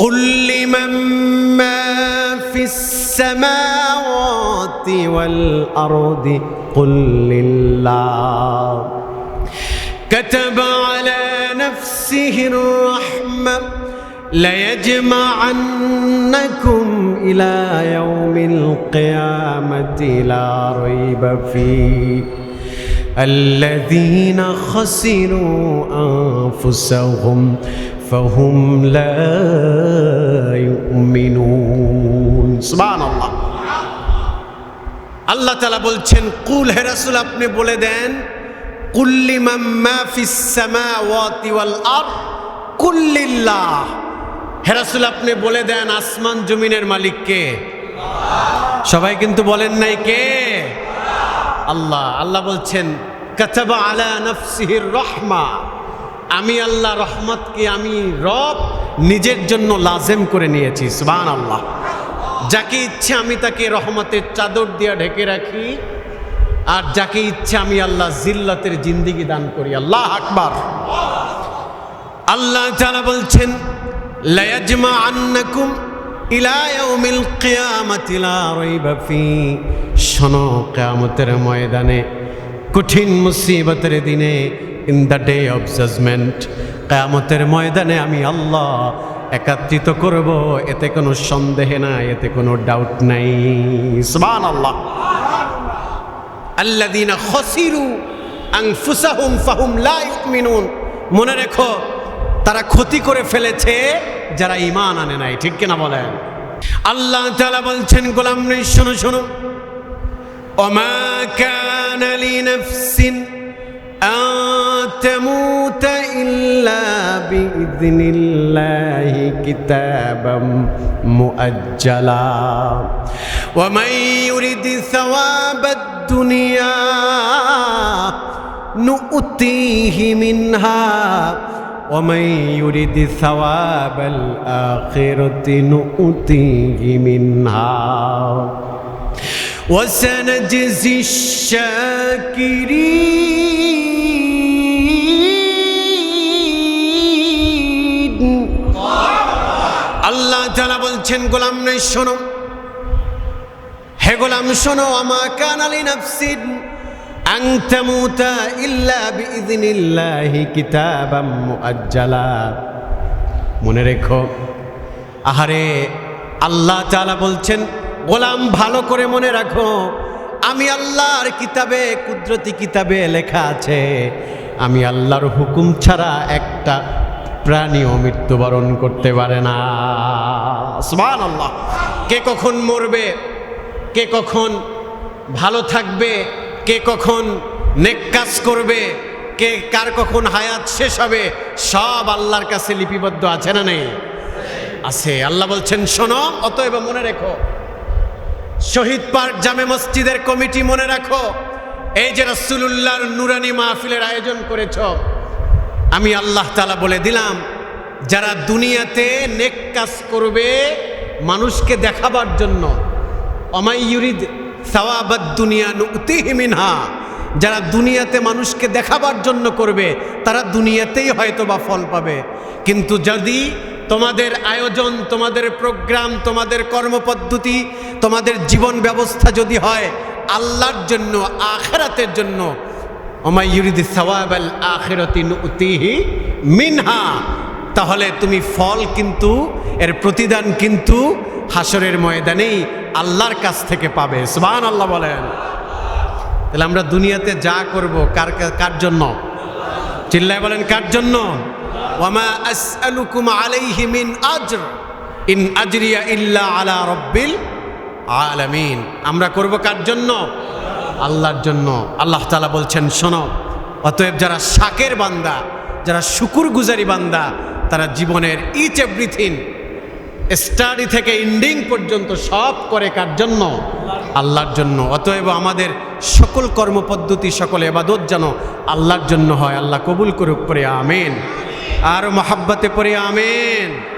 قل لمن ما في السماوات والأرض قل لله. كتب على نفسه الرحمة ليجمعنكم إلى يوم القيامة لا ريب فيه. الذين خسروا أنفسهم فهم لا يؤمنون سبحان الله আল্লাহ তালা বলছেন কুল হে রাসূল আপনি বলে দেন কুল্লি মাম্মা ফিস সামাওয়াতি ওয়াল আরদ কুল্লিল্লাহ হে রাসূল আপনি বলে দেন আসমান জমিনের মালিক কে সবাই কিন্তু বলেন নাই কে আল্লাহ আল্লাহ বলছেন কাতাবা আলা নফসিহির রহমা আমি আল্লাহ রহমতকে আমি রব নিজের জন্য লাজেম করে নিয়েছি সুবহান আল্লাহ যাকে ইচ্ছে আমি তাকে রহমতের চাদর দিয়া ঢেকে রাখি, আর যাকে ইচ্ছে আমি আল্লাহ জিল্লাতের জিন্দিগি দান করি। আল্লাহ আকবার। আল্লাহ তাআলা বলছেন ময়দানে কঠিন মুসিবতের দিনে in the day of judgement কিয়ামতের ময়দানে আমি আল্লাহ একাত্রিত করব, এতে কোনো সন্দেহ নাই, এতে কোনো ডাউট নাই। সুবহানাল্লাহ। আল্লাদিনা খসিরু আংফুসাহুম ফাহুম লা ইউমিনুন। মনে রেখো, তারা ক্ষতি করে ফেলেছে, যারা ইমান আনে নাই, ঠিক কিনা বলেন? আল্লাহ তাআলা বলছেন, গোলাম নেই, শোনো শোনো। وما كان لنفس أن تموت إلا بإذن الله كتابا مؤجلا. ومن يرد ثواب الدنيا نؤتيه منها. ومن يرد ثواب الآخرة نؤتيه منها. وسنجزي الشاكرين. আল্লাহ তারা বলছেন, গোলাম নয়, শোনো। হে গোলাম, শোনো, আমা কানালি নাফসিন আংতামুতা ইল্লা বিইযনিল্লাহি কিতাবাম মুআজ্জালা। মনে রেখো, আহারে, আল্লাহ তাআলা বলছেন গোলাম, ভালো করে মনে রাখো, আমি আল্লাহর কিতাবে, কুদরতি কিতাবে লেখা আছে। আমি আল্লাহর হুকুম ছাড়া একটা প্রাণীও মৃত্যুবরণ করতে পারে না। আল্লাহ কে কখন মরবে, কে কখন ভালো থাকবে, কে কখন নেক কাজ করবে, কে কার কখন হায়াত শেষ হবে, সব আল্লাহর কাছে লিপিবদ্ধ আছে না নেই? আছে। আল্লাহ বলছেন, শোনো, অতএব মনে রেখো শহীদ পার্ক জামে মসজিদের কমিটি মনে রাখো, এই যে রসুল্লাহর নুরানি মাহফিলের আয়োজন করেছ, আমি আল্লাহ তালা বলে দিলাম, যারা দুনিয়াতে নেক কাজ করবে মানুষকে দেখাবার জন্য অমাইয়ুরিদ সাওয়াবাদ দুনিয়া নুতিহি মিনহা যারা দুনিয়াতে মানুষকে দেখাবার জন্য করবে, তারা দুনিয়াতেই হয়তো বা ফল পাবে। কিন্তু যদি তোমাদের আয়োজন, তোমাদের প্রোগ্রাম, তোমাদের কর্মপদ্ধতি, তোমাদের জীবন ব্যবস্থা যদি হয়, আল্লাহর জন্য, আখেরাতের জন্য অমাইয়ুরিদি সওয়াবাল আখিরাতি নুতিহি মিনহা, তাহলে তুমি ফল কিন্তু, এর প্রতিদান কিন্তু হাসরের ময়দানেই আল্লাহর কাছ থেকে পাবে। সুবহান আল্লাহ বলেন। তাহলে আমরা দুনিয়াতে যা করব, কার কার জন্য? চিল্লায় বলেন, কার জন্য? ওয়ামা আসআলুকুম আলাইহি মিন আজর, ইন আজরিয়া ইল্লা আলা রব্বিল আলামিন। আমরা করব কার জন্য? আল্লাহর জন্য। আল্লাহ তাআলা বলছেন, শোনো, অতএব যারা শাকের বান্দা, যারা শুকুর গুজারি বান্দা, তারা জীবনের ইচ এভরিথিং স্টাডি থেকে ইন্ডিং পর্যন্ত সব করে কার জন্য? আল্লাহর জন্য। অতএব আমাদের সকল কর্মপদ্ধতি, সকল এবাদত যেন আল্লাহর জন্য হয়। আল্লাহ কবুল করুক পরে আমেন। আর মহাব্বাতে পরে আমেন।